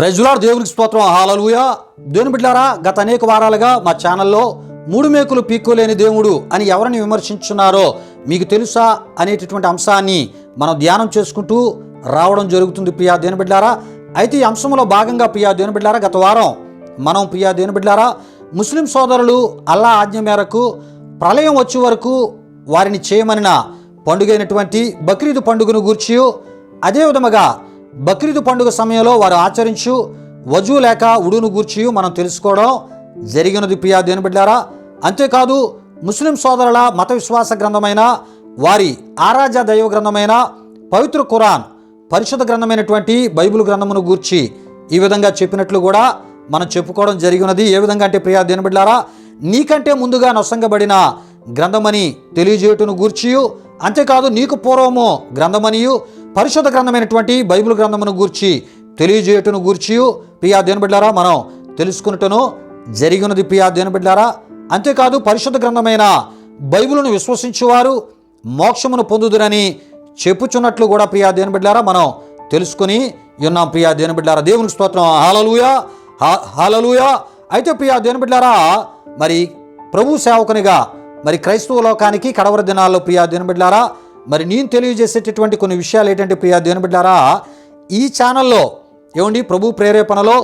ప్రజలాడు దేవునికి స్తోత్రం. హాలలుయ దేవుని బిడ్డారా గత అనేక వారాలుగా మా ఛానల్లో మూడు మేకులు పీక్కోలేని దేవుడు అని ఎవరిని విమర్శించున్నారో మీకు తెలుసా అనేటటువంటి అంశాన్ని మనం ధ్యానం చేసుకుంటూ రావడం జరుగుతుంది ప్రియా దేని బిడ్డారా. అయితే ఈ అంశంలో భాగంగా ప్రియా దేని బిడ్డారా గత వారం మనం ప్రియా దేని బిడ్డారా ముస్లిం సోదరులు అల్లా ఆజ్ఞ మేరకు ప్రళయం వచ్చే వరకు వారిని చేయమనిన పండుగైనటువంటి బక్రీద్ పండుగను గూర్చి అదే విధముగా బక్రీదు పండుగ సమయంలో వారు ఆచరించు వజూ లేక ఉడును గూర్చి మనం తెలుసుకోవడం జరిగినది ప్రియా దేని బిడ్డారా అంతేకాదు ముస్లిం సోదరుల మత విశ్వాస గ్రంథమైన వారి ఆరాధ్య దైవ గ్రంథమైన పవిత్ర ఖురాన్ పరిశుద్ధ గ్రంథమైనటువంటి బైబిల్ గ్రంథమును గూర్చి ఈ విధంగా చెప్పినట్లు కూడా మనం చెప్పుకోవడం జరిగినది. ఏ విధంగా అంటే ప్రియా దేని బిడ్డారా నీకంటే ముందుగా నొసంగబడిన గ్రంథమని తెలియజేయటను గూర్చియు అంతేకాదు నీకు పూర్వము గ్రంథమనియు పరిశుద్ధ గ్రంథమైనటువంటి బైబిల్ గ్రంథమును గూర్చి తెలియజేయటను గూర్చి ప్రియా దేనబిడ్డారా మనం తెలుసుకున్నటను జరిగినది ప్రియా దేనబిడ్డారా అంతేకాదు పరిశుద్ధ గ్రంథమైన బైబిల్ను విశ్వసించువారు మోక్షమును పొందుదురని చెప్పుచున్నట్లు కూడా ప్రియా దేనబిడ్డారా మనం తెలుసుకుని ఉన్నాం ప్రియా దేనబిడ్డారా దేవునికి స్తోత్రం. హాలలుయా హాలలుయా అయితే ప్రియా దేనబిడ్డారా మరి ప్రభు సేవకునిగా మరి క్రైస్తవ లోకానికి కడవర దినాల్లో ప్రియా దేనబిడ్డారా మరి నేను తెలియజేసేటటువంటి కొన్ని విషయాలు ఏంటంటే ప్రియా దేవుని బిడ్డారా ఈ ఛానల్లో ఏమండి ప్రభు ప్రేరేపణలో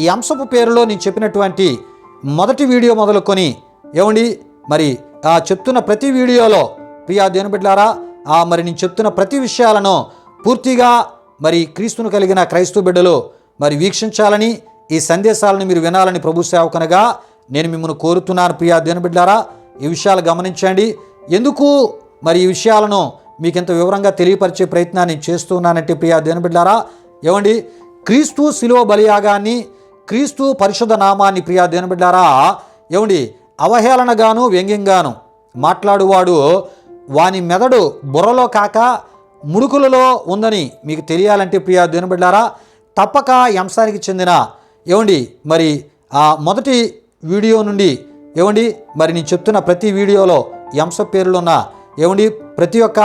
ఈ అంశపు పేరులో నేను చెప్పినటువంటి మొదటి వీడియో మొదలుకొని ఏమండి మరి ఆ చెప్తున్న ప్రతి వీడియోలో ప్రియా దేవుని బిడ్డారా ఆ మరి నేను చెప్తున్న ప్రతి విషయాలను పూర్తిగా మరి క్రీస్తును కలిగిన క్రైస్తవ బిడ్డలు మరి వీక్షించాలని ఈ సందేశాలను మీరు వినాలని ప్రభు సేవకనగా నేను మిమ్మల్ని కోరుతున్నాను ప్రియా దేవుని బిడ్డారా ఈ విషయాలు గమనించండి. ఎందుకు మరి ఈ విషయాలను మీకు ఇంత వివరంగా తెలియపరిచే ప్రయత్నాన్ని చేస్తున్నానంటే ప్రియా దేని బిడ్డారా ఏమండి? క్రీస్తు శిలువ బలియాగాన్ని క్రీస్తు పరిశుద్ధ నామాన్ని ప్రియా దేని బిడ్డారా ఏమండి? అవహేళనగాను వ్యంగ్యంగాను మాట్లాడువాడు వాని మెదడు బుర్రలో కాక ముడుకులలో ఉందని మీకు తెలియాలంటే ప్రియా దేని బిడ్డారా తప్పక ఈ అంశానికి చెందిన ఏమండి? మరి ఆ మొదటి వీడియో నుండి ఏమండి? మరి నేను చెప్తున్న ప్రతి వీడియోలో ఈ పేర్లున్న ఏమండి? ప్రతి ఒక్క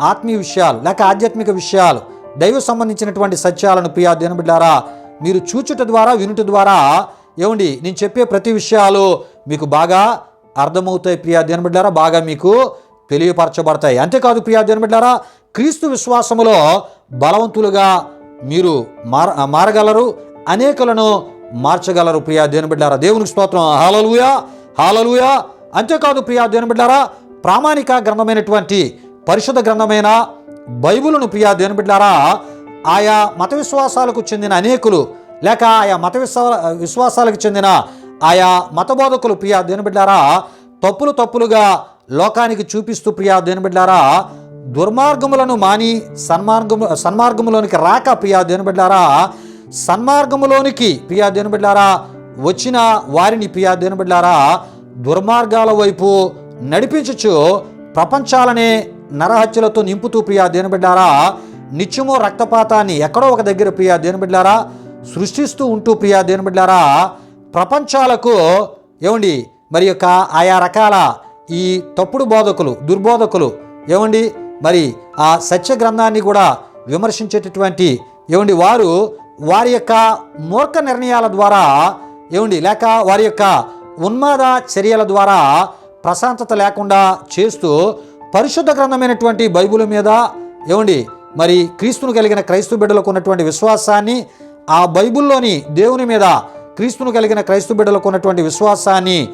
ఆత్మీయ విషయాలు లేక ఆధ్యాత్మిక విషయాలు దైవ సంబంధించినటువంటి సత్యాలను ప్రియా దేనబిడ్డారా మీరు చూచుట ద్వారా వినుట ద్వారా ఏమండి నేను చెప్పే ప్రతి విషయాలు మీకు బాగా అర్థమవుతాయి ప్రియా దేనబిడ్డారా బాగా మీకు తెలియపరచబడతాయి. అంతేకాదు ప్రియా దేనబిడ్డారా క్రీస్తు విశ్వాసములో బలవంతులుగా మీరు మార మారగలరు అనేకులను మార్చగలరు ప్రియా దేనబిడ్డారా దేవునికి స్తోత్రం. Hallelujah hallelujah. అంతేకాదు ప్రియా దేనబిడ్డారా ప్రామాణిక గ్రంథమైనటువంటి పరిశుద్ధ గ్రంథమైన బైబుల్ను ప్రియా దేవుని బిడ్డారా ఆయా మత విశ్వాసాలకు చెందిన అనేకులు లేక ఆయా మత విశ్వా విశ్వాసాలకు చెందిన ఆయా మతబోధకులు ప్రియా దేవుని బిడ్డారా తప్పులు తప్పులుగా లోకానికి చూపిస్తూ ప్రియా దేవుని బిడ్డారా దుర్మార్గములను మాని సన్మార్గము సన్మార్గములోనికి రాక ప్రియా దేవుని బిడ్డారా సన్మార్గములోనికి ప్రియా దేవుని బిడ్డారా వచ్చిన వారిని ప్రియా దేవుని బిడ్డారా దుర్మార్గాల వైపు నడిపించచ్చు ప్రపంచాలనే నరహత్యలతో నింపుతూ ప్రియా దేని నిత్యము రక్తపాతాన్ని ఎక్కడో ఒక దగ్గర ప్రియా దేనిబిడ్డారా సృష్టిస్తూ ఉంటూ ప్రియా దేనిబిడ్డారా ప్రపంచాలకు ఏమండి మరి యొక్క ఆయా రకాల ఈ తప్పుడు బోధకులు దుర్బోధకులు ఏమండి మరి ఆ సత్య గ్రంథాన్ని కూడా విమర్శించేటటువంటి ఏమండి వారు వారి యొక్క మూర్ఖ నిర్ణయాల ద్వారా ఏమండి లేక వారి యొక్క ఉన్మాద చర్యల ద్వారా ప్రశాంతత లేకుండా చేస్తూ పరిశుద్ధ గ్రంథమైనటువంటి బైబుల్ మీద ఏమండి? మరి క్రీస్తును కలిగిన క్రైస్తవ బిడ్డలకు ఉన్నటువంటి విశ్వాసాన్ని ఆ బైబుల్లోని దేవుని మీద క్రీస్తును కలిగిన క్రైస్తవ బిడ్డలకు ఉన్నటువంటి విశ్వాసాన్ని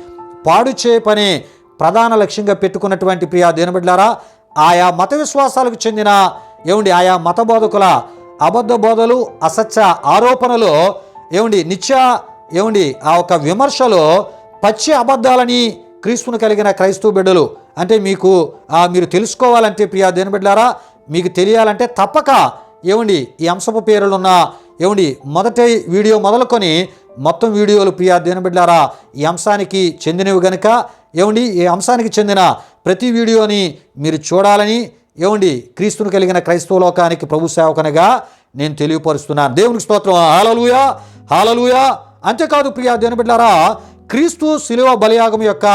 పాడు పని ప్రధాన లక్ష్యంగా పెట్టుకున్నటువంటి ప్రియా దేనబిడ్లారా ఆయా మత విశ్వాసాలకు చెందిన ఏమండి? ఆయా మత బోధకుల అబద్ధ బోధలు అసత్య ఆరోపణలు ఏమండి? నిత్య ఏమండి? ఆ ఒక విమర్శలు పచ్చి అబద్ధాలని క్రీస్తును కలిగిన క్రైస్తవ బిడ్డలు అంటే మీకు మీరు తెలుసుకోవాలంటే ప్రియా దేని బిడ్డారా మీకు తెలియాలంటే తప్పక ఏమండి ఈ అంశపు పేరులున్న ఏమండి మొదటి వీడియో మొదలుకొని మొత్తం వీడియోలు ప్రియా దేని బిడ్డారా ఈ అంశానికి చెందినవి గనుక ఏమండి ఈ అంశానికి చెందిన ప్రతి వీడియోని మీరు చూడాలని ఏమండి క్రీస్తును కలిగిన క్రైస్తవ లోకానికి ప్రభు సేవకనగా నేను తెలియపరుస్తున్నాను. దేవునికి స్తోత్రం. హాలలుయా హాలలుయా అంతేకాదు ప్రియా దేని బిడ్డారా క్రీస్తు శిలువ బలియాగం యొక్క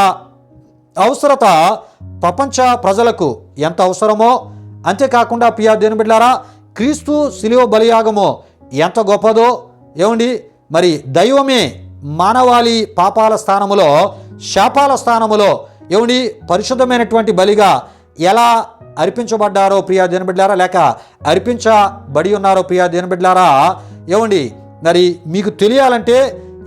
అవసరత ప్రపంచ ప్రజలకు ఎంత అవసరమో? అంతేకాకుండా ప్రియా దేని బిడ్డారా క్రీస్తు శిలువ బలియాగము ఎంత గొప్పదో? ఏమండి? మరి దైవమే మానవాళి పాపాల స్థానములో శాపాల స్థానములో ఏమండి? పరిశుద్ధమైనటువంటి బలిగా ఎలా అర్పించబడ్డారో ప్రియా దేనబిడ్లారా లేక అర్పించబడి ఉన్నారో ప్రియా దేనబిడ్లారా ఏమండి? మరి మీకు తెలియాలంటే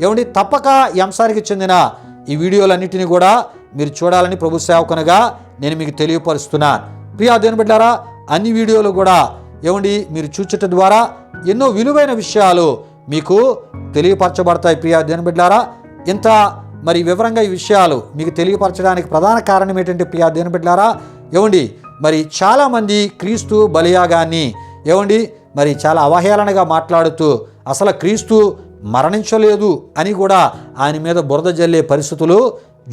ఏమండి? తప్పక ఎంసారికి చెందిన ఈ వీడియోలన్నిటిని కూడా మీరు చూడాలని ప్రభు సేవకునిగా నేను మీకు తెలియపరుస్తున్నాను ప్రియా దేనబిడ్లారా అన్ని వీడియోలు కూడా ఏమండి మీరు చూచట ద్వారా ఎన్నో విలువైన విషయాలు మీకు తెలియపరచబడతాయి. ప్రియా దేనబిడ్లారా ఇంత మరి వివరంగా ఈ విషయాలు మీకు తెలియపరచడానికి ప్రధాన కారణం ఏంటంటే ప్రియా దేనబిడ్లారా ఏమండి మరి చాలామంది క్రీస్తు బలియాగాన్ని ఏమండి మరి చాలా అవహేళనగా మాట్లాడుతూ అసలు క్రీస్తు మరణించలేదు అని కూడా ఆయన మీద బురద జల్లే పరిస్థితులు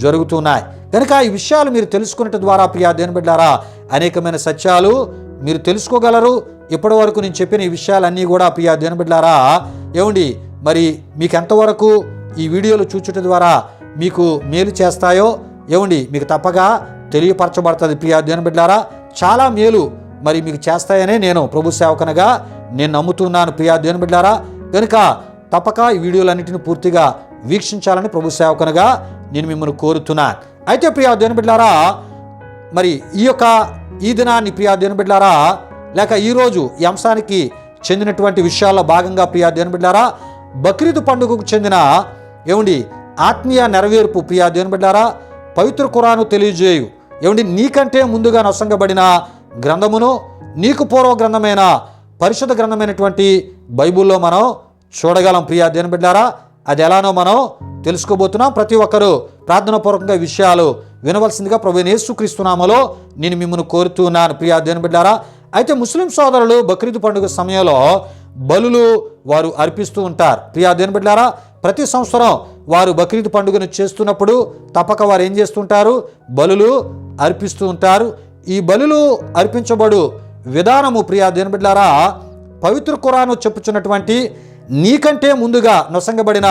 జరుగుతున్నాయి. కనుక ఈ విషయాలు మీరు తెలుసుకున్నట్టు ద్వారా ప్రియా దేని బిడ్డారా అనేకమైన సత్యాలు మీరు తెలుసుకోగలరు. ఇప్పటి వరకు నేను చెప్పిన ఈ విషయాలన్నీ కూడా ప్రియా దేని బిడ్డారా ఏమండి మరి మీకు ఎంతవరకు ఈ వీడియోలు చూచుట ద్వారా మీకు మేలు చేస్తాయో ఏమండి మీకు తప్పగా తెలియపరచబడుతుంది ప్రియా దేని బిడ్డారా చాలా మేలు మరి మీకు చేస్తాయనే నేను ప్రభు సేవకనగా నేను నమ్ముతున్నాను ప్రియా దేని బిడ్డారా కనుక తప్పక ఈ వీడియోలన్నింటిని పూర్తిగా వీక్షించాలని ప్రభు సేవకనగా నేను మిమ్మల్ని కోరుతున్నాను అయితే ప్రియా దేవుని బిడ్డారా మరి ఈ యొక్క ఈ దినాన్ని ప్రియా దేవుని బిడ్డారా లేక ఈరోజు ఈ అంశానికి చెందినటువంటి విషయాల్లో భాగంగా ప్రియా దేవుని బిడ్డారా బక్రీద్ పండుగకు చెందిన ఏమండి ఆత్మీయ నెరవేర్పు ప్రియా దేవుని బిడ్డారా పవిత్ర కురాను తెలియజేయు. ఏమండి నీకంటే ముందుగా నొసంగబడిన గ్రంథమును నీకు పూర్వ గ్రంథమైన పరిశుద్ధ గ్రంథమైనటువంటి బైబిల్లో మనం చూడగలం ప్రియా దేవుని బిడ్డారా అది ఎలానో మనం తెలుసుకోబోతున్నాం. ప్రతి ఒక్కరూ ప్రార్థనాపూర్వకంగా విషయాలు వినవలసిందిగా ప్రభు నేసుక్రీస్తున్నామలో నేను మిమ్మల్ని కోరుతున్నాను ప్రియా దేని బిడ్డారా అయితే ముస్లిం సోదరులు బక్రీద్ పండుగ సమయంలో బలులు వారు అర్పిస్తూ ఉంటారు. ప్రియా దేని బిడ్డారా ప్రతి సంవత్సరం వారు బక్రీద్ పండుగను చేస్తున్నప్పుడు తప్పక వారు ఏం చేస్తుంటారు బలులు అర్పిస్తూ ఉంటారు. ఈ బలులు అర్పించబడు విధానము ప్రియా దేని బిడ్డారా పవిత్ర కురాను చెప్పుచున్నటువంటి నీకంటే ముందుగా నొసంగబడిన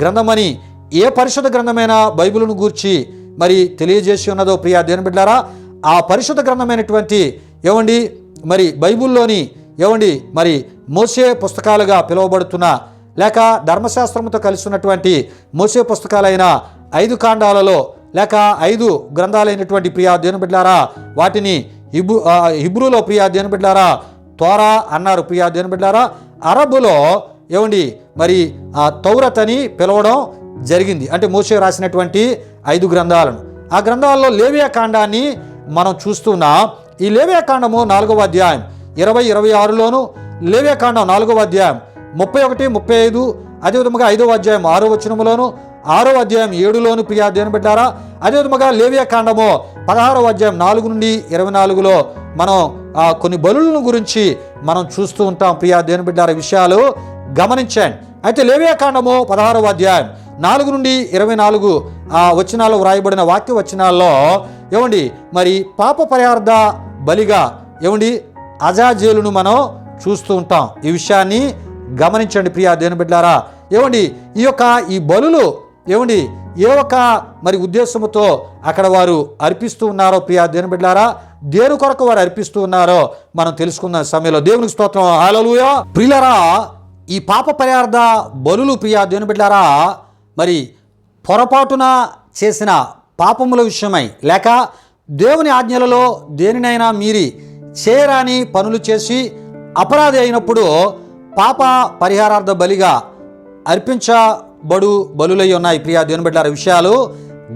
గ్రంథమని ఏ పరిశుద్ధ గ్రంథమైన బైబిల్ను గూర్చి మరి తెలియజేసి ఉన్నదో ప్రియా దేని బిడ్డారా ఆ పరిశుద్ధ గ్రంథమైనటువంటి ఏమండి మరి బైబిల్లోని ఏమండి మరి మోసే పుస్తకాలుగా పిలువబడుతున్న లేక ధర్మశాస్త్రముతో కలిసి ఉన్నటువంటి మోసే పుస్తకాలైన ఐదు కాండాలలో లేక ఐదు గ్రంథాలైనటువంటి ప్రియా దేని బిడ్డారా వాటిని హిబు హిబ్రూలో ప్రియా దేని బిడ్డారా తోరా అన్నారు ప్రియా దేని బిడ్డారా అరబులో ఏమండి? మరి ఆ తౌరత్ అని పిలవడం జరిగింది. అంటే మోసే రాసినటువంటి ఐదు గ్రంథాలను. ఆ గ్రంథాల్లో లేవియా కాండాన్ని మనం చూస్తున్నాం ఈ లేవియా కాండము నాలుగవ అధ్యాయం ఇరవై ఇరవై ఆరులోను లేవియా కాండం నాలుగవ అధ్యాయం ముప్పై ఒకటి ముప్పై ఐదు అదేవిధముగా ఐదవ అధ్యాయం ఆరో వచనములోను ఆరో అధ్యాయం ఏడులోను ప్రియా దేని పెట్టారా అదేవిధముగా లేవియా కాండము పదహారవ అధ్యాయం నాలుగు నుండి ఇరవై నాలుగులో మనం కొన్ని బలులను గురించి మనం చూస్తూ ఉంటాం ప్రియా దేని బిడ్డార. విషయాలు గమనించండి. అయితే లేవ్యాకాండము పదహారవ అధ్యాయం నాలుగు నుండి ఇరవై నాలుగు ఆ వచనాలు వ్రాయబడిన వాక్య వచనాల్లో ఏమండి? మరి పాప పరార్థ బలిగా ఏమండి? అజాజేలును మనం చూస్తూ ఉంటాం. ఈ విషయాన్ని గమనించండి ప్రియా దేని బిడ్డారా. ఏమండి? ఈ యొక్క ఈ బలులు ఏమండి? ఏ ఒక్క మరి ఉద్దేశముతో అక్కడ వారు అర్పిస్తూ ఉన్నారో ప్రియా దేని బిడ్డారా? దేని కొరకు వారు అర్పిస్తూ ఉన్నారో మనం తెలుసుకున్న సమయంలో. దేవునికి స్తోత్రం. హాలలుయా ప్రియులరా ఈ పాప పరిహార్థ బలులు ప్రియా దేవుని బిడ్డారా మరి పొరపాటున చేసిన పాపముల విషయమై లేక దేవుని ఆజ్ఞలలో దేనినైనా మీరి చేయరాని పనులు చేసి అపరాధి అయినప్పుడు పాప పరిహారార్థ బలిగా అర్పించబడు బలులై ఉన్నాయి ప్రియా దేవుని బిడ్డారా విషయాలు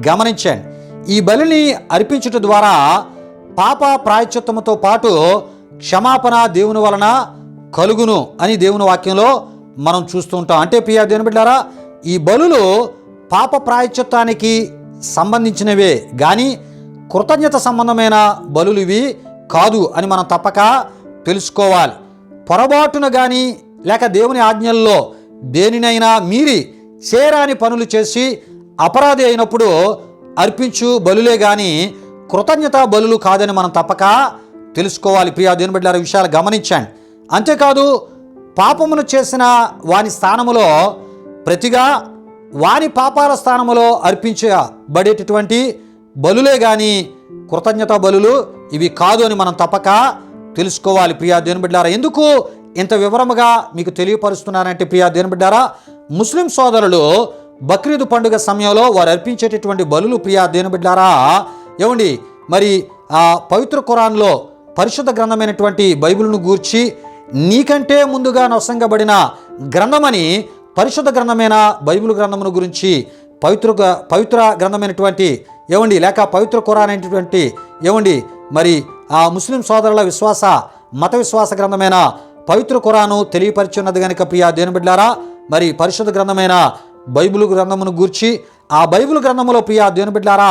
గమనించండి. ఈ బలిని అర్పించుట ద్వారా పాప ప్రాయచిత్తముతో పాటు క్షమాపణ దేవుని వలన కలుగును అని దేవుని వాక్యంలో మనం చూస్తూ ఉంటాం. అంటే ప్రియా దేవుని బిడ్డారా ఈ బలులు పాప ప్రాయశ్చిత్తానికి సంబంధించినవే కానీ కృతజ్ఞత సంబంధమైన బలులు ఇవి కాదు అని మనం తప్పక తెలుసుకోవాలి. పొరపాటున కానీ లేక దేవుని ఆజ్ఞల్లో దేనినైనా మీరి చేరాని పనులు చేసి అపరాధి అయినప్పుడు అర్పించు బలులే కానీ కృతజ్ఞత బలులు కాదని మనం తప్పక తెలుసుకోవాలి. ప్రియా దేవుని బిడ్డల విషయాలు గమనించండి. అంతేకాదు పాపమును చేసిన వాని స్థానములో ప్రతిగా వాని పాపాల స్థానములో అర్పించబడేటటువంటి బలులే కానీ కృతజ్ఞత బలులు ఇవి కాదు అని మనం తప్పక తెలుసుకోవాలి. ప్రియా దేనిబిడ్డారా ఎందుకు ఇంత వివరముగా మీకు తెలియపరుస్తున్నానంటే ప్రియా దేనిబిడ్డారా ముస్లిం సోదరులు బక్రీద్ పండుగ సమయంలో వారు అర్పించేటటువంటి బలులు ప్రియా దేనిబిడ్డారా ఏమండి మరి ఆ పవిత్ర ఖురాన్లో పరిశుద్ధ గ్రంథమైనటువంటి బైబిల్ను గూర్చి నీకంటే ముందుగా నొసంగబడిన గ్రంథమని పరిశుద్ధ గ్రంథమైన బైబిల్ గ్రంథమును గురించి పవిత్ర పవిత్ర గ్రంథమైనటువంటి ఏమండి లేక పవిత్ర ఖురాన్ అయినటువంటి ఏమండి మరి ఆ ముస్లిం సోదరుల విశ్వాస మత విశ్వాస గ్రంథమైన పవిత్ర ఖురాను తెలియపరిచున్నది కనుక ప్రియా దేని బిడ్డారా మరి పరిశుద్ధ గ్రంథమైన బైబిల్ గ్రంథమును గూర్చి ఆ బైబిల్ గ్రంథములో ప్రియా దేని బిడ్డారా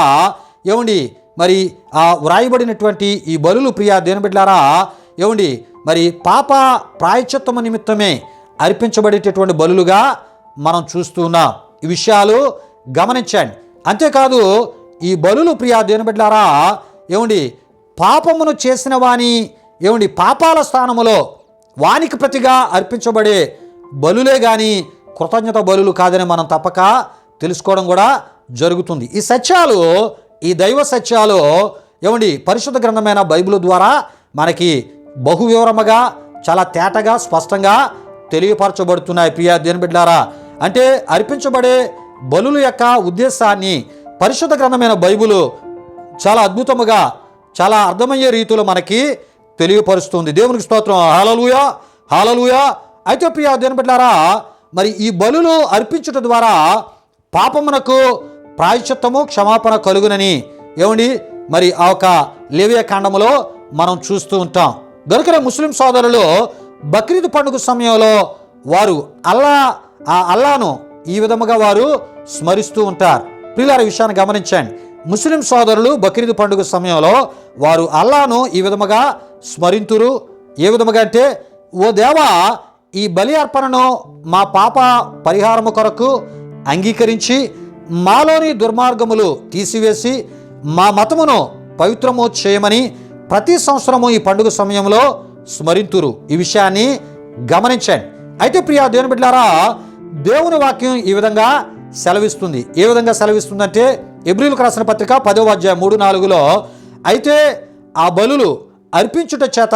ఏమండి మరి ఆ వ్రాయబడినటువంటి ఈ బలులు ప్రియా దేని బిడ్డారా ఏమండి మరి పాప ప్రాయశ్చిత్తము నిమిత్తమే అర్పించబడేటటువంటి బలులుగా మనం చూస్తూ ఉన్నాం. ఈ విషయాలు గమనించండి. అంతేకాదు ఈ బలులు ప్రియా దేని బిడ్డారా ఏమండి పాపమును చేసిన వాని ఏమండి పాపాల స్థానములో వానికి ప్రతిగా అర్పించబడే బలులే కానీ కృతజ్ఞత బలులు కాదని మనం తప్పక తెలుసుకోవడం కూడా జరుగుతుంది. ఈ సత్యాలు ఈ దైవ సత్యాలు ఏమండి పరిశుద్ధ గ్రంథమైన బైబిల్ ద్వారా మనకి బహు వివరముగా చాలా తేటగా స్పష్టంగా తెలియపరచబడుతున్నాయి. ప్రియా దేని బిడ్డారా అంటే అర్పించబడే బలుల యొక్క ఉద్దేశాన్ని పరిశుద్ధ గ్రంథమైన బైబిలు చాలా అద్భుతముగా చాలా అర్థమయ్యే రీతిలో మనకి తెలియపరుస్తుంది. దేవునికి స్తోత్రం. హాలలుయా హాలలుయా అయితే ప్రియా దేని బిడ్డారా మరి ఈ బలులు అర్పించుట ద్వారా పాపమునకు ప్రాయశ్చిత్తము క్షమాపణ కలుగునని ఏమండి? మరి ఆ ఒక లేవియ కాండములో మనం చూస్తూ ఉంటాం. దొరికిన ముస్లిం సోదరులు బక్రీద్ పండుగ సమయంలో వారు అల్లా ఆ అల్లాను ఈ విధముగా వారు స్మరిస్తూ ఉంటారు. ప్రియులార విషయాన్ని గమనించండి. ముస్లిం సోదరులు బక్రీద్ పండుగ సమయంలో వారు అల్లాను ఈ విధముగా స్మరింతురు. ఏ విధముగా అంటే ఓ దేవా ఈ బలి అర్పణను మా పాప పరిహారము కొరకు అంగీకరించి మాలోని దుర్మార్గములు తీసివేసి మా మతమును పవిత్రము చేయమని ప్రతి సంవత్సరము ఈ పండుగ సమయంలో స్మరింతురు. ఈ విషయాన్ని గమనించండి. అయితే ప్రియా దేవుని బిడ్డారా దేవుని వాక్యం ఈ విధంగా సెలవిస్తుంది. ఏ విధంగా సెలవిస్తుందంటే ఎబ్రిల్కు రాసిన పత్రిక పదో అధ్యాయం మూడు నాలుగులో అయితే ఆ బలులు అర్పించుట చేత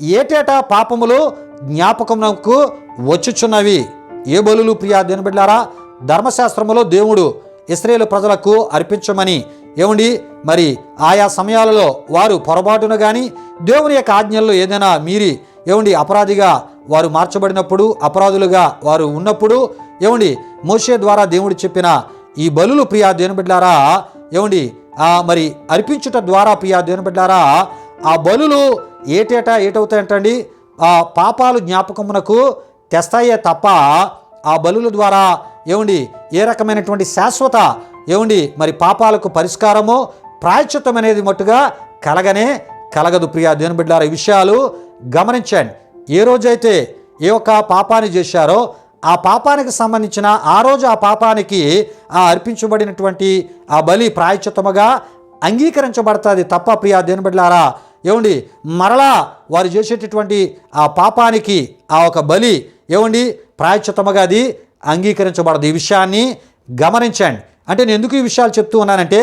ఏటేటా పాపములు జ్ఞాపకమునకు వచ్చుచున్నవి? ఏ బలులు ప్రియా దేని బిడ్డారా ధర్మశాస్త్రములో దేవుడు ఇస్రాయేల్ ప్రజలకు అర్పించమని. ఏమండి? మరి ఆయా సమయాలలో వారు పొరపాటున కానీ దేవుని యొక్క ఆజ్ఞల్లో ఏదైనా మీరి ఏమండి అపరాధిగా వారు మార్చబడినప్పుడు అపరాధులుగా వారు ఉన్నప్పుడు ఏమండి మోషే ద్వారా దేవుడు చెప్పిన ఈ బలులు ప్రియా దేని బిడ్డారా ఏమండి మరి అర్పించుట ద్వారా ప్రియా దేని బిడ్డారా ఆ బలులు ఏటేటా ఏటవుతాయంటండి? ఆ పాపాలు జ్ఞాపకమునకు తెస్తాయే తప్ప ఆ బలుల ద్వారా ఏమండి ఏ రకమైనటువంటి శాశ్వత ఏమండి మరి పాపాలకు పరిష్కారము ప్రాయశ్చిత్తం అనేది మట్టుగా కలగనే కలగదు ప్రియా దేవుని బిడ్డారు. ఈ విషయాలు గమనించండి. ఏ రోజైతే ఏ ఒక్క పాపాన్ని చేశారో ఆ పాపానికి సంబంధించిన ఆ రోజు ఆ పాపానికి ఆ అర్పించబడినటువంటి ఆ బలి ప్రాయశ్చిత్తముగా అంగీకరించబడుతుంది తప్ప ప్రియా దేని బిడ్డారా. ఏమండి మరలా వారు చేసేటటువంటి ఆ పాపానికి ఆ ఒక బలి ఏమండి ప్రాయశ్చిత్తముగా అది అంగీకరించబడదు. ఈ విషయాన్ని గమనించండి. అంటే నేను ఎందుకు ఈ విషయాలు చెప్తూ ఉన్నానంటే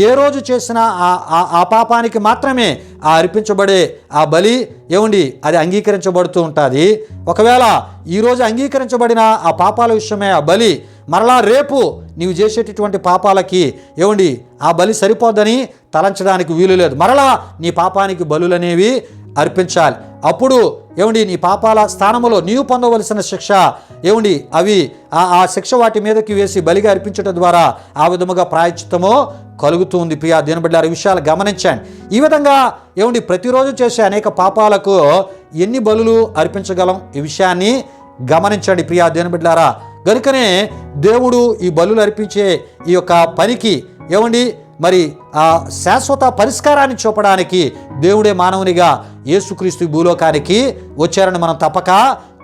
ఏ రోజు చేసిన ఆ- ఆ- ఆ పాపానికి మాత్రమే ఆ అర్పించబడే ఆ బలి ఏముండి అది అంగీకరించబడుతూ ఉంటుంది. ఒకవేళ ఈరోజు అంగీకరించబడిన ఆ పాపాల విషయమే ఆ బలి మరలా రేపు నీవు చేసేటటువంటి పాపాలకి ఏమండి ఆ బలి సరిపోద్దని తలంచడానికి వీలు లేదు. మరలా నీ పాపానికి బలులనేవి అర్పించాలి. అప్పుడు ఏమండి నీ పాపాల స్థానములో నీవు పొందవలసిన శిక్ష ఏమండి అవి ఆ శిక్ష వాటి మీదకి వేసి బలిగా అర్పించడం ద్వారా ఆ విధముగా ప్రాయశ్చిత్తము కలుగుతుంది. ప్రియా దీనబడ్డారు విషయాలు గమనించండి. ఈ విధంగా ఏమండి ప్రతిరోజు చేసే అనేక పాపాలకు ఎన్ని బలులు అర్పించగలం? ఈ విషయాన్ని గమనించండి ప్రియా దేనిబిడ్లారా గనుకనే దేవుడు ఈ బలులు అర్పించే ఈ యొక్క పనికి ఏమండి మరి ఆ శాశ్వత పరిష్కారాన్ని చూపడానికి దేవుడే మానవునిగా యేసుక్రీస్తు భూలోకానికి వచ్చారని మనం తప్పక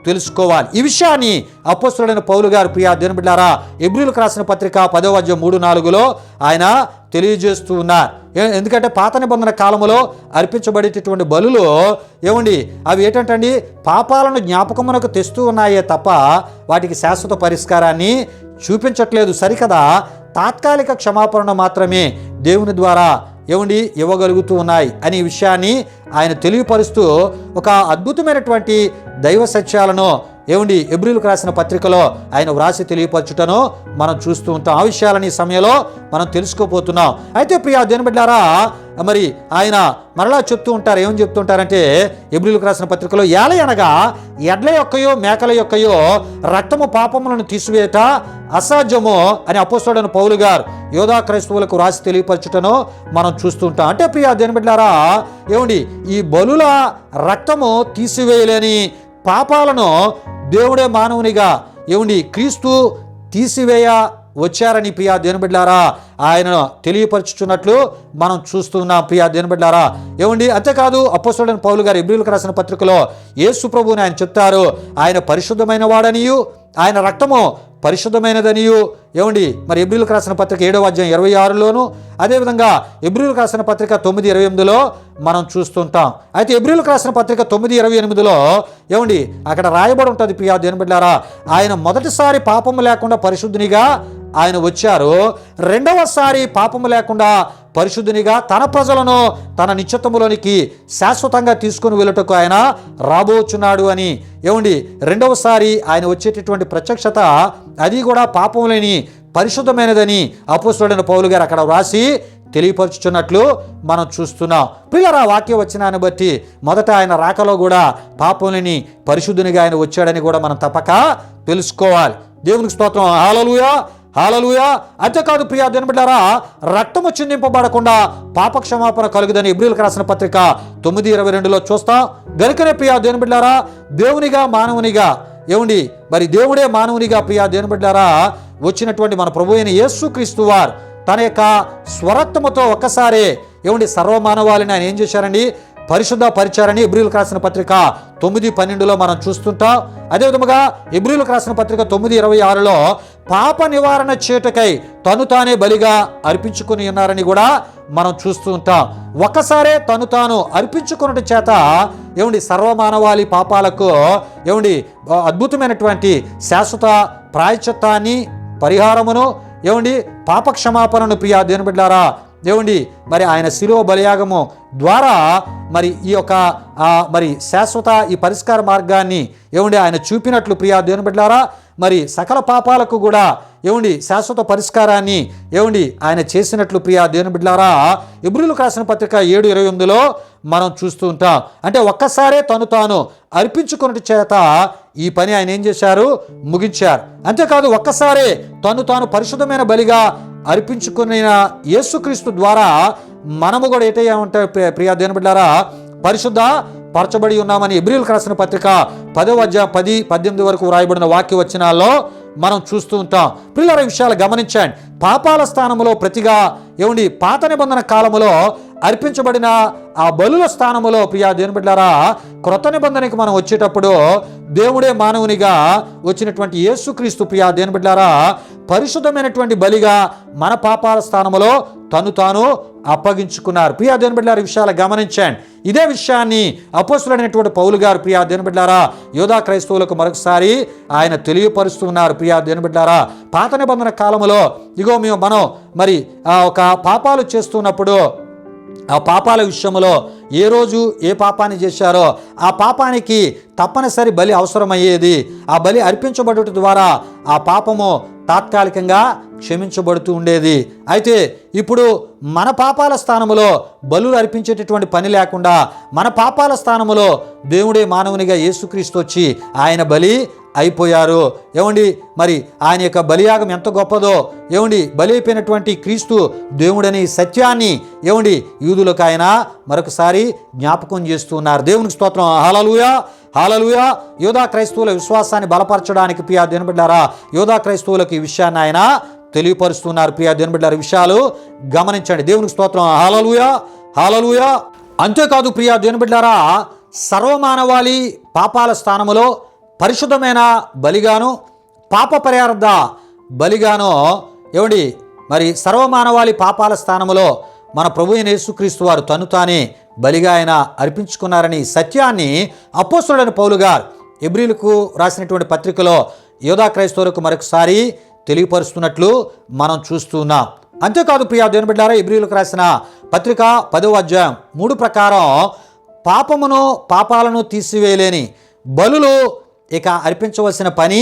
తెలుసుకోవాలి. ఈ విషయాన్ని అపోస్తుడైన పౌలు గారు ప్రియా దేనిబిడ్లారా ఎబ్రిల్కి రాసిన పత్రిక పదో అధ్యయం మూడు నాలుగులో ఆయన తెలియజేస్తూ ఉన్నారు. ఎందుకంటే పాత నిబంధన కాలంలో అర్పించబడేటటువంటి బలులు ఏమండి అవి ఏంటంటండి పాపాలను జ్ఞాపకమునకు తెస్తూ ఉన్నాయే తప్ప వాటికి శాశ్వత పరిష్కారాన్ని చూపించట్లేదు. సరికదా? తాత్కాలిక క్షమాపణ మాత్రమే దేవుని ద్వారా ఏమండి ఇవ్వగలుగుతూ ఉన్నాయి అనే విషయాన్ని ఆయన తెలియపరుస్తూ ఒక అద్భుతమైనటువంటి దైవ సత్యాలను ఏమండి ఎబ్రిల్కు రాసిన పత్రికలో ఆయన వ్రాసి తెలియపరచుటను మనం చూస్తూ ఉంటాం. ఆ విషయాలని సమయంలో మనం తెలుసుకోపోతున్నాం అయితే ప్రియా దేనిబిడ్డారా మరి ఆయన మరలా చెప్తూ ఉంటారు. ఏమని చెప్తుంటారంటే ఎబ్రిల్కు రాసిన పత్రికలో ఏల అనగా ఎడ్ల యొక్కయో మేకల యొక్కయో రక్తము పాపములను తీసివేయట అసాధ్యమో అని అపోస్తుడైన పౌలు గారు యోధా క్రైస్తవులకు రాసి తెలియపరచుటను మనం చూస్తుంటాం. అంటే ప్రియా దేనిబిడ్డారా ఏమండి ఈ బలుల రక్తము తీసివేయలేని పాపాలను దేవుడే మానవునిగా ఏమండి క్రీస్తు తీసివేయ వచ్చారని ప్రియా దేనిబిడ్లారా ఆయన తెలియపరచుచున్నట్లు మనం చూస్తున్నాం. ప్రియా దేనిబిడ్లారా ఏమండి అంతేకాదు అప్పసుడని పౌలు గారు ఎబ్రిల్కి రాసిన పత్రికలో యేసు ప్రభువుని ఆయన చెప్తారు. ఆయన పరిశుద్ధమైన వాడనియు ఆయన రక్తము పరిశుద్ధమైనదనియు. ఏమండి? మరి ఎబ్రిల్కి రాసిన పత్రిక ఏడవ అధ్యాయం ఇరవై ఆరులోను అదేవిధంగా ఎబ్రిల్కి రాసిన పత్రిక తొమ్మిది ఇరవై ఎనిమిదిలో మనం చూస్తుంటాం. అయితే ఎబ్రిల్కి రాసిన పత్రిక తొమ్మిది ఇరవై ఎనిమిదిలో ఏమండి? అక్కడ రాయబడి ఉంటుంది ప్రియా దేని బిడ్డారా ఆయన మొదటిసారి పాపము లేకుండా పరిశుద్ధినిగా ఆయన వచ్చారు. రెండవసారి పాపము లేకుండా పరిశుద్ధునిగా తన ప్రజలను తన నిశ్చితములోనికి శాశ్వతంగా తీసుకుని వెళ్ళటకు ఆయన రాబోచున్నాడు అని. ఏమండి? రెండవసారి ఆయన వచ్చేటటువంటి ప్రత్యక్షత అది కూడా పాపం లేని పరిశుద్ధమైనదని అపోసుడైన పౌలు గారు అక్కడ వ్రాసి తెలియపరుచుచున్నట్లు మనం చూస్తున్నాం. పిల్లల వాక్య వచ్చినాన్ని బట్టి మొదట ఆయన రాకలో కూడా పాపంలేని పరిశుద్ధునిగా ఆయన వచ్చాడని కూడా మనం తప్పక తెలుసుకోవాలి. దేవునికి స్తోత్రం. Hallelujah hallelujah. అంతేకాదు ప్రియా దినబిడ్డారా రక్తము చిందింపబడకుండా పాపక్షమాపణ కలుగుదని ఇబ్రిల్కి రాసిన పత్రిక తొమ్మిది ఇరవై రెండులో చూస్తాం. గనుకనే ప్రియా దినబిడ్డారా దేవునిగా మానవునిగా ఏమండి మరి దేవుడే మానవునిగా ప్రియా దేనిబిడ్డారా వచ్చినటువంటి మన ప్రభు అయిన యేసుక్రీస్తు వారు తన యొక్క స్వరత్వముతో ఒక్కసారే ఏమండి సర్వమానవాళిని ఆయన ఏం చేశారండి? పరిశుద్ధ పరిచారని ఇబ్రిలకు రాసిన పత్రిక తొమ్మిది పన్నెండులో మనం చూస్తుంటాం. అదేవిధముగా ఇబ్రిలకు రాసిన పత్రిక తొమ్మిది ఇరవై ఆరులో పాప నివారణ చేటకై తను తానే బలిగా అర్పించుకుని ఉన్నారని కూడా మనం చూస్తూ ఉంటాం. ఒక్కసారే తను తాను అర్పించుకున్నట చేత ఏమండి సర్వమానవాళి పాపాలకు ఏమండి అద్భుతమైనటువంటి శాశ్వత ప్రాయశ్చిత్తాన్ని పరిహారమును ఏమండి పాప క్షమాపణను ప్రియా దేని బిడ్డారా ఏమండి మరి ఆయన శిలువ బలియాగము ద్వారా మరి ఈ యొక్క మరి శాశ్వత ఈ పరిష్కార మార్గాన్ని ఏమండి ఆయన చూపినట్లు ప్రియా దేవుని బిడ్డారా మరి సకల పాపాలకు కూడా ఏమండి శాశ్వత పరిష్కారాన్ని ఏమండి ఆయన చేసినట్లు ప్రియా దేవుని బిడ్డారా ఇబ్రులు రాసిన పత్రిక ఏడు ఇరవై ఎనిమిదిలో మనం చూస్తూ ఉంటాం. అంటే ఒక్కసారే తను తాను అర్పించుకున్నటి చేత ఈ పని ఆయన ఏం చేశారు? ముగించారు. అంతేకాదు ఒక్కసారే తను తాను పరిశుద్ధమైన బలిగా అర్పించుకున్న యేసుక్రీస్తు ద్వారా మనము కూడా ఏటయ్యామంటే ప్రియా దేని బిడ్డారా పరిశుద్ధ పరచబడి ఉన్నామని ఎబ్రిల్కి రాసిన పత్రిక పదవ అధ్యాయం పది పద్దెనిమిది వరకు వ్రాయబడిన వాక్య వచనాల్లో మనం చూస్తూ ఉంటాం. పిల్లల విషయాలు గమనించండి. పాపాల స్థానంలో ప్రతిగా ఏమండి పాత నిబంధన కాలములో అర్పించబడిన ఆ బలుల స్థానములో ప్రియా దేవుని బిడ్డారా క్రొత్త నిబంధనకి మనం వచ్చేటప్పుడు దేవుడే మానవునిగా వచ్చినటువంటి యేసుక్రీస్తు ప్రియా దేవుని బిడ్డారా పరిశుద్ధమైనటువంటి బలిగా మన పాపాల స్థానములో తను తాను అప్పగించుకున్నారు. ప్రియా దేవుని ఈ విషయాలు గమనించండి. ఇదే విషయాన్ని అపోసులైనటువంటి పౌలు గారు ప్రియా దేనిబిడ్డారా యోధా క్రైస్తవులకు మరొకసారి ఆయన తెలియపరుస్తున్నారు. ప్రియా దేనిబిడ్డారా పాత నిబంధన కాలములో ఇగో మేము మనం మరి ఆ ఒక పాపాలు చేస్తున్నప్పుడు ఆ పాపాల విషయంలో ఏ రోజు ఏ పాపాన్ని చేశారో ఆ పాపానికి తప్పనిసరి బలి అవసరమయ్యేది. ఆ బలి అర్పించబడుట ద్వారా ఆ పాపము తాత్కాలికంగా క్షమించబడుతూ ఉండేది. అయితే ఇప్పుడు మన పాపాల స్థానములో బలులు అర్పించేటటువంటి పని లేకుండా మన పాపాల స్థానములో దేవుడే మానవునిగా యేసుక్రీస్తు వచ్చి ఆయన బలి అయిపోయారు. ఏమండి? మరి ఆయన యొక్క బలియాగం ఎంత గొప్పదో? ఏమండి? బలి అయిపోయినటువంటి క్రీస్తు దేవుడని సత్యాన్ని ఏమండి? యూదులకు ఆయన మరొకసారి జ్ఞాపకం చేస్తున్నారు దేవునికి స్తోత్రం. హలలుయా హాలలుయా యోధా క్రైస్తవుల విశ్వాసాన్ని బలపరచడానికి ప్రియా దినబిడ్డారా యోధా క్రైస్తవులకు ఈ విషయాన్ని ఆయన తెలియపరుస్తున్నారు. ప్రియా దినబిడ్డారా విషయాలు గమనించండి. దేవునికి స్తోత్రం. హాలలుయా హాలలుయా అంతేకాదు ప్రియా దినబిడ్డారా సర్వమానవాళి పాపాల స్థానములో పరిశుద్ధమైన బలిగాను పాప పరిహారద బలిగాను. ఏమండి? మరి సర్వమానవాళి పాపాల స్థానములో మన ప్రభు యేసుక్రీస్తు వారు తను తానే బలిగా ఆయన అర్పించుకున్నారని సత్యాన్ని అపోసుడైన పౌలు గారు ఎబ్రిలకు రాసినటువంటి పత్రికలో యోధా క్రైస్తవులకు మరొకసారి తెలియపరుస్తున్నట్లు మనం చూస్తున్నాం అంతేకాదు ప్రియా దేవుని బిడ్డారా ఇబ్రియులకు రాసిన పత్రిక పదవ అధ్యాయం మూడు ప్రకారం పాపమును పాపాలను తీసివేయలేని బలులు ఇక అర్పించవలసిన పని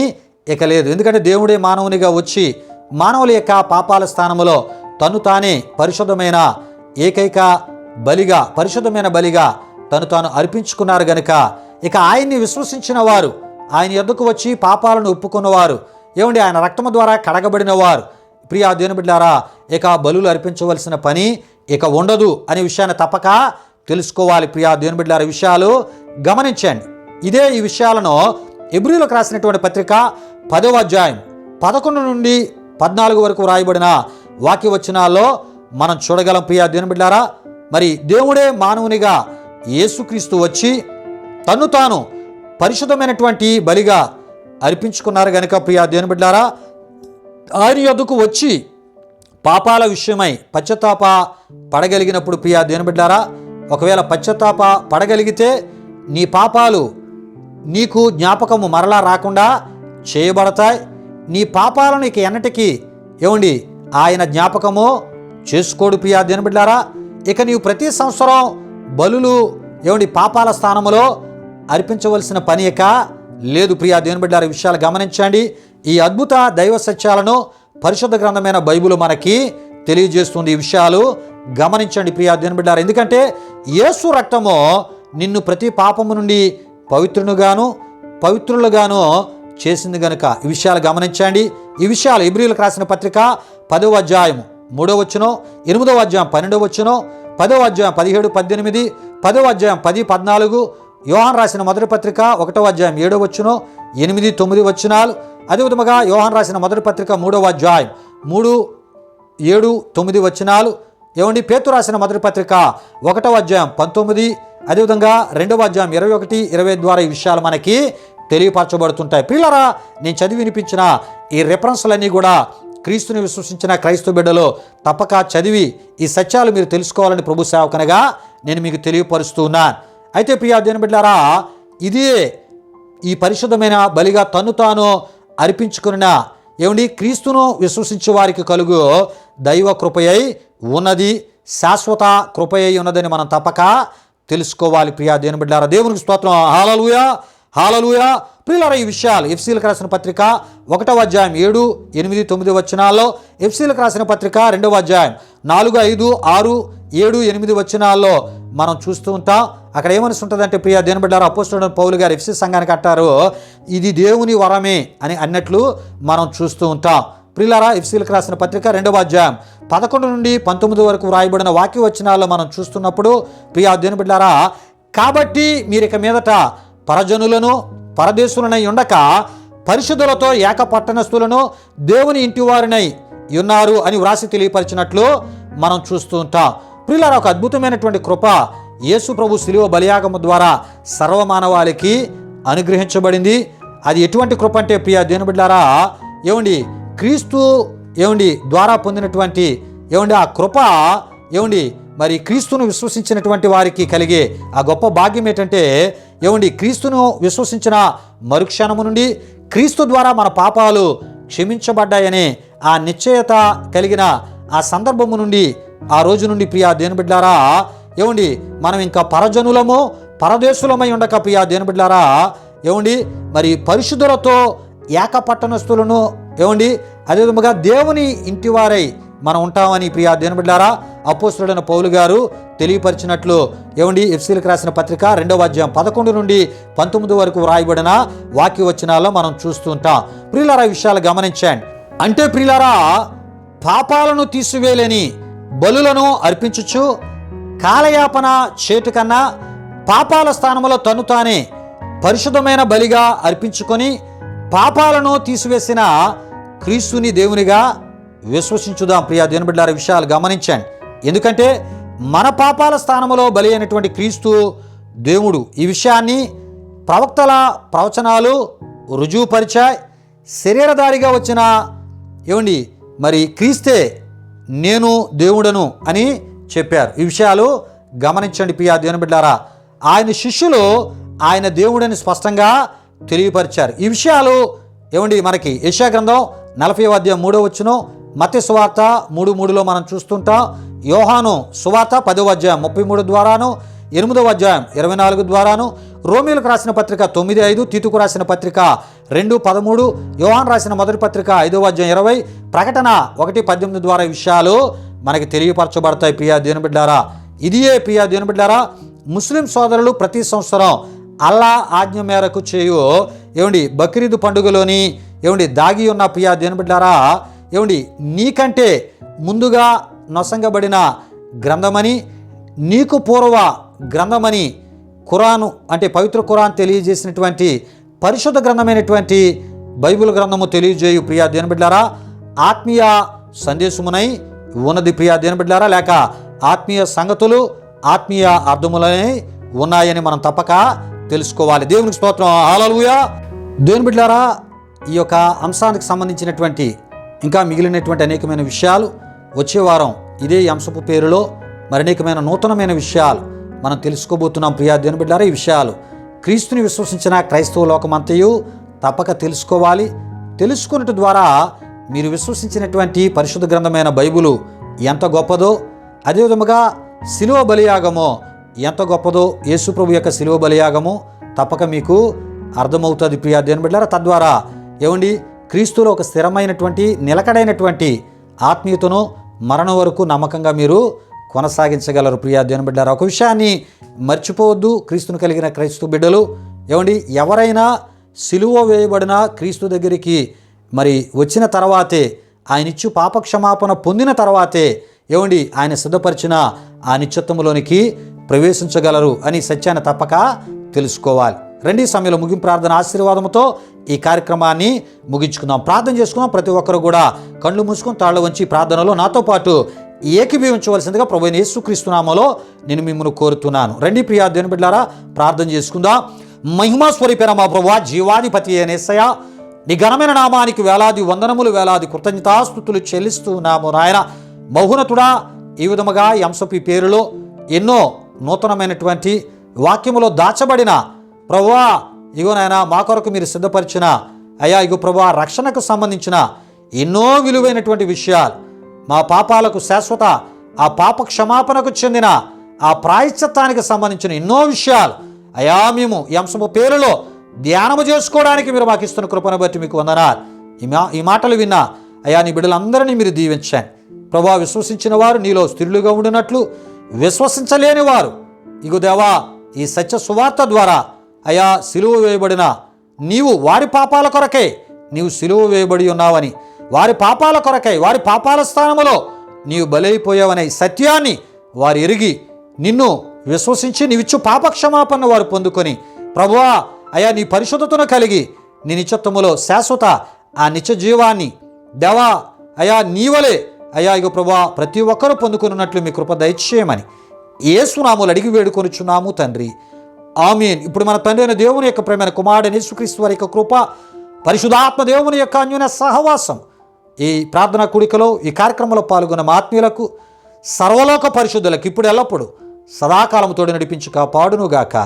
ఇక లేదు. ఎందుకంటే దేవుడే మానవునిగా వచ్చి మానవుల యొక్క పాపాల స్థానములో తను తానే పరిశుద్ధమైన ఏకైక బలిగా పరిశుద్ధమైన బలిగా తను తాను అర్పించుకున్నారు గనుక ఇక ఆయన్ని విశ్వసించిన వారు ఆయన ఎద్దుకు వచ్చి పాపాలను ఒప్పుకున్నవారు ఏమండి ఆయన రక్తము ద్వారా కడగబడిన వారు. ప్రియా దేవుని బిడ్డారా ఇక బలులు అర్పించవలసిన పని ఇక ఉండదు అనే విషయాన్ని తప్పక తెలుసుకోవాలి. ప్రియా దేవుని బిడ్డారా విషయాలు గమనించండి. ఇదే ఈ విషయాలను ఎబ్రిలకు రాసినటువంటి పత్రిక పదవ అధ్యాయం పదకొండు నుండి పద్నాలుగు వరకు వ్రాయబడిన వాక్య వచనాల్లో మనం చూడగలం ప్రియా దేవుని బిడ్డారా. మరి దేవుడే మానవునిగా యేసుక్రీస్తు వచ్చి తను తాను పరిశుద్ధమైనటువంటి బలిగా అర్పించుకున్నారు గనుక ప్రియా దేవుని బిడ్డారా. ఆయన యొద్దకు వచ్చి పాపాల విషయమై పశ్చాత్తాప పడగలిగినప్పుడు ప్రియా దేవుని బిడ్డారా ఒకవేళ పశ్చాత్తాప పడగలిగితే నీ పాపాలు నీకు జ్ఞాపకము మరలా రాకుండా చేయబడతాయి. నీ పాపాలను ఇక ఎన్నటికీ ఏమండి? ఆయన జ్ఞాపకము చేసుకోడు ప్రియా దేవుని ఇక నీవు ప్రతి సంవత్సరం బలులు ఏమండి? పాపాల స్థానములో అర్పించవలసిన పని ఇక లేదు ప్రియా దేవుని విషయాలు గమనించండి. ఈ అద్భుత దైవ సత్యాలను పరిశుద్ధ గ్రంథమైన బైబుల్ మనకి తెలియజేస్తుంది ఈ విషయాలు గమనించండి ప్రియా దేనిబిడ్డారు ఎందుకంటే యేసు రక్తము నిన్ను ప్రతి పాపము నుండి పవిత్రునుగాను పవిత్రులుగాను చేసింది గనుక ఈ విషయాలు గమనించండి. ఈ విషయాలు ఇబ్రిలకు రాసిన పత్రిక పదవ అధ్యాయము మూడవ వచ్చును ఎనిమిదవ అధ్యాయం పన్నెండవ వచ్చును పదవ అధ్యాయం పదిహేడు పద్దెనిమిది పదవ అధ్యాయం పది పద్నాలుగు యోహాన్ రాసిన మొదటి పత్రిక ఒకటవ అధ్యాయం ఏడవ వచ్చును ఎనిమిది తొమ్మిది వచ్చినాలు అదేవిధముగా యోహాన్ రాసిన మొదటి పత్రిక మూడవ అధ్యాయం మూడు ఏడు తొమ్మిది వచనాలు. ఏమండి? పేతు రాసిన మొదటి పత్రిక ఒకటవ అధ్యాయం పంతొమ్మిది అదేవిధంగా రెండవ అధ్యాయం ఇరవై ఒకటి ఇరవై ద్వారా ఈ విషయాలు మనకి తెలియపరచబడుతుంటాయి. పిల్లరా నేను చదివి వినిపించిన ఈ రెఫరెన్స్లన్నీ కూడా క్రీస్తుని విశ్వసించిన క్రైస్తవ బిడ్డలో తప్పక చదివి ఈ సత్యాలు మీరు తెలుసుకోవాలని ప్రభు సేవకనగా నేను మీకు తెలియపరుస్తూ ఉన్నాను. అయితే ప్రియా దేని బిడ్డారా ఇదే ఈ పరిశుద్ధమైన బలిగా తను తాను అర్పించుకున్న ఏమిటి క్రీస్తును విశ్వసించే వారికి కలుగు దైవ కృపయై ఉన్నది శాశ్వత కృపయై ఉన్నదని మనం తప్పక తెలుసుకోవాలి ప్రియా దేని బిడ్డారా దేవునికి స్తోత్రం. హాలలుయా హాలలుయా ప్రియులారా ఈ విషయాలు ఎఫ్సీలకు రాసిన పత్రిక ఒకటవ అధ్యాయం ఏడు ఎనిమిది తొమ్మిది వచనాల్లో. ఎఫ్సీలకు రాసిన పత్రిక రెండవ అధ్యాయం నాలుగు ఐదు ఆరు ఏడు ఎనిమిది వచనాల్లో మనం చూస్తూ ఉంటాం. అక్కడ ఏమని ఉంటుందంటే ప్రియా దేని బిడ్డారు అపోస్తుడు పౌలు గారు ఎఫ్సీ సంఘానికి అంటారు ఇది దేవుని వరమే అని అన్నట్లు మనం చూస్తూ ఉంటాం. ప్రిలారా ఎఫ్సీలకు రాసిన పత్రిక రెండవ అధ్యాయం. పదకొండు నుండి పంతొమ్మిది వరకు వ్రాయబడిన వాక్య మనం చూస్తున్నప్పుడు ప్రియా అధ్యయన బిడ్డారా కాబట్టి మీరు ఇక మీదట పరజనులను పరదేశులనై ఉండక పరిశుద్ధులతో ఏక పట్టణస్థులను దేవుని ఇంటి వారినై ఉన్నారు అని వ్రాసి తెలియపరిచినట్లు మనం చూస్తూ ఉంటాం. ప్రియులారా ఒక అద్భుతమైనటువంటి కృప యేసు ప్రభు శిలువ బలియాగము ద్వారా సర్వమానవాళికి అనుగ్రహించబడింది. అది ఎటువంటి కృప అంటే ప్రియ దేని బిడ్డారా ఏమండి క్రీస్తు ఏమండి ద్వారా పొందినటువంటి ఏమండి ఆ కృప ఏమండి మరి క్రీస్తును విశ్వసించినటువంటి వారికి కలిగే ఆ గొప్ప భాగ్యం ఏంటంటే ఏమండి క్రీస్తును విశ్వసించిన మరుక్షణము నుండి క్రీస్తు ద్వారా మన పాపాలు క్షమించబడ్డాయనే ఆ నిశ్చయత కలిగిన ఆ సందర్భము నుండి ఆ రోజు నుండి ప్రియా దేనిబిడ్లారా ఏమండి మనం ఇంకా పరజనులము పరదేశులమై ఉండక ప్రియా దేనిబిడ్లారా ఏమండి మరి పరిశుద్ధులతో ఏక పట్టణస్థులను అదే విధముగా దేవుని ఇంటివారై మనం ఉంటామని ప్రియా దేని బిడ్డారా అపోస్తుడైన పౌలు గారు తెలియపరిచినట్లు ఏమండి ఎఫ్సీలకు రాసిన పత్రిక రెండవ అధ్యాయం పదకొండు నుండి పంతొమ్మిది వరకు వ్రాయబడిన వాక్య వచనాల్లో మనం చూస్తూ ఉంటాం. ప్రియులారా విషయాలు గమనించండి. అంటే ప్రియులారా పాపాలను తీసివేయలేని బలులను అర్పించుచు కాలయాపన చేటు కన్నా పాపాల స్థానంలో తను తానే పరిశుద్ధమైన బలిగా అర్పించుకొని పాపాలను తీసివేసిన క్రీస్తుని దేవునిగా విశ్వసించుదాం. ప్రియా దేవుని విషయాలు గమనించండి. ఎందుకంటే మన పాపాల స్థానంలో బలి అయినటువంటి క్రీస్తు దేవుడు ఈ విషయాన్ని ప్రవక్తల ప్రవచనాలు రుజువుపరిచాయి శరీరధారిగా వచ్చిన ఏమండి? మరి క్రీస్తే నేను దేవుడను అని చెప్పారు. ఈ విషయాలు గమనించండి పియా దేవుని బిడ్డారా ఆయన శిష్యులు ఆయన దేవుడని స్పష్టంగా తెలియపరిచారు. ఈ విషయాలు ఏమండి మనకి యశా గ్రంథం నలభై అధ్యాయం మూడో వచ్చును. మత్తి సువార్త మూడు మూడులో మనం చూస్తుంటాం. యోహాను సువార్త పదవ అధ్యాయం ముప్పై మూడు ద్వారాను ఎనిమిదవ అధ్యాయం ఇరవై నాలుగు ద్వారాను రోమిలకు రాసిన పత్రిక తొమ్మిది ఐదు తీతుకు రాసిన పత్రిక రెండు పదమూడు యోహాన్ రాసిన మొదటి పత్రిక ఐదవ అధ్యాయం ఇరవై ప్రకటన ఒకటి పద్దెనిమిది ద్వారా విషయాలు మనకి తెలియపరచబడతాయి. ప్రియా దీనబిడ్డారా ఇదియే ప్రియా దీనబిడ్డారా ముస్లిం సోదరులు ప్రతి సంవత్సరం అల్లా ఆజ్ఞ మేరకు చేయు. ఏమండి బక్రీద్ పండుగలోని ఏమండి దాగి ఉన్న ప్రియా దేవుని బిడ్డారా ఏమండి నీకంటే ముందుగా నొసంగబడిన గ్రంథమని నీకు పూర్వ గ్రంథమని ఖురాను అంటే పవిత్ర ఖురాన్ తెలియజేసినటువంటి పరిశుద్ధ గ్రంథమైనటువంటి బైబిల్ గ్రంథము తెలియజేయు ప్రియా దేనబిడ్డారా ఆత్మీయ సందేశమునై ఉన్నది ప్రియా దేనబిడ్డారా లేక ఆత్మీయ సంగతులు ఆత్మీయ అర్థములనే ఉన్నాయని మనం తప్పక తెలుసుకోవాలి. దేవునికి స్తోత్రం. ఆలలుయా దేవుని బిడ్డారా ఈ యొక్క అంశానికి సంబంధించినటువంటి ఇంకా మిగిలినటువంటి అనేకమైన విషయాలు వచ్చే వారం ఇదే అంశపు పేరులో మరి అనేకమైన నూతనమైన విషయాలు మనం తెలుసుకోబోతున్నాం. ప్రియా దేవుని బిడ్డారా ఈ విషయాలు క్రీస్తుని విశ్వసించిన క్రైస్తవ లోకమంతయు తప్పక తెలుసుకోవాలి. తెలుసుకున్నట్టు ద్వారా మీరు విశ్వసించినటువంటి పరిశుద్ధ గ్రంథమైన బైబులు ఎంత గొప్పదో అదేవిధముగా శిలువ బలియాగమో ఎంత గొప్పదో యేసుప్రభు యొక్క శిలువ బలియాగము తప్పక మీకు అర్థమవుతుంది ప్రియా దేవుని బిడ్డారా తద్వారా ఏమండి? క్రీస్తులో ఒక స్థిరమైనటువంటి నిలకడైనటువంటి ఆత్మీయతను మరణం వరకు నమ్మకంగా మీరు కొనసాగించగలరు ప్రియా దేవుని బిడ్డారా ఒక విషయాన్ని మర్చిపోవద్దు క్రీస్తును కలిగిన క్రైస్తవ బిడ్డలు. ఏమండి? ఎవరైనా సిలువ వేయబడిన క్రీస్తు దగ్గరికి మరి వచ్చిన తర్వాతే ఆయన ఇచ్చు పాపక్షమాపణ పొందిన తర్వాతే ఏమండి? ఆయన సిద్ధపరిచిన ఆ నిశ్చిత్తములోనికి ప్రవేశించగలరు అని సత్యాన్ని తప్పక తెలుసుకోవాలి. రెండీ సమయంలో ముగింపు ప్రార్థన ఆశీర్వాదంతో ఈ కార్యక్రమాన్ని ముగించుకుందాం. ప్రార్థన చేసుకుందాం ప్రతి ఒక్కరు కూడా కళ్ళు మూసుకొని తాళ్ళు వంచి ప్రార్థనలో నాతో పాటు ఏకీభవించవలసిందిగా ప్రభు యేసుక్రీస్తునామలో నేను మిమ్మల్ని కోరుతున్నాను. రండి ప్రియా దేవుని బిడ్డారా ప్రార్థన చేసుకుందాం. మహిమా స్వరూపేణ మా ప్రభు జీవాధిపతి అనేసయ నీ ఘనమైన నామానికి వేలాది వందనములు వేలాది కృతజ్ఞతాస్థుతులు చెల్లిస్తూ ఉన్నాము నాయన. మౌనతుడా ఈ విధముగా ఈ అంశపు పేరులో ఎన్నో నూతనమైనటువంటి వాక్యములో దాచబడిన ప్రభువా ఇగో నాయన మా కొరకు మీరు సిద్ధపరిచిన అయ్యా ఇగో ప్రభువా రక్షణకు సంబంధించిన ఎన్నో విలువైనటువంటి విషయాలు. మా పాపాలకు శాశ్వత ఆ పాప క్షమాపణకు చెందిన ఆ ప్రాయశ్చిత్తానికి సంబంధించిన ఎన్నో విషయాలు. అయా మేము ఈ అంశము పేరులో ధ్యానము చేసుకోవడానికి మీరు మాకు ఇస్తున్న కృపను బట్టి మీకు వందనాలు. ఈ మా ఈ మాటలు విన్నా అయా నీ బిడ్డలందరినీ మీరు దీవించాను ప్రభా విశ్వసించిన వారు నీలో స్థిరులుగా ఉండినట్లు విశ్వసించలేని వారు ఇగో దేవా ఈ సత్య సువార్త ద్వారా అయా సిలువ వేయబడిన నీవు వారి పాపాల కొరకే నీవు సిలువ వేయబడి ఉన్నావని వారి పాపాల కొరకై వారి పాపాల స్థానములో నీవు బలైపోయావనే సత్యాన్ని వారు ఎరిగి నిన్ను విశ్వసించి నీవిచ్చు పాపక్షమాపణ వారు పొందుకొని ప్రభువా అయా నీ పరిశుద్ధతను కలిగి నీ నిత్యత్వములో శాశ్వత ఆ నిత్య జీవాన్ని దేవా అయా నీవలే అయ్యా ఇగో ప్రభా ప్రతి ఒక్కరూ పొందుకున్నట్లు మీ కృప దయచేయమని ఏసునాములు అడిగి వేడుకొనుచున్నాము తండ్రి. ఆమెన్. ఇప్పుడు మన తండ్రి అయిన దేవుని యొక్క ప్రేమైన కుమారుడు యేసుక్రీస్తు వారి యొక్క కృప పరిశుధాత్మ దేవుని యొక్క అన్యోన్య సహవాసం ఈ ప్రార్థనా కుడికలో ఈ కార్యక్రమంలో పాల్గొన్న మా ఆత్మీయులకు సర్వలోక పరిశుద్ధులకు ఇప్పుడు ఎల్లప్పుడు సదాకాలం తోడు నడిపించు కాపాడునుగాక.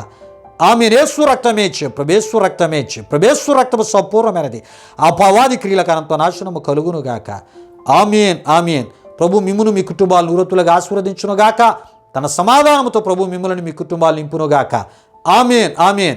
ఆమె రేసు రక్తమేచ్చు ప్రభేశ్వర రక్తమేచ్చు ప్రభేశ్వర రక్తము సంపూర్ణమైనది. ఆ పవాది క్రియలకు అనంత నాశనము కలుగునుగాక. Amen amen. ప్రభు మిమ్మును మీ కుటుంబాలు నూరతులుగా ఆశీర్వదించునుగాక. తన సమాధానంతో ప్రభు మిమ్మల్ని మీ కుటుంబాలు నింపునుగాక. Amen amen.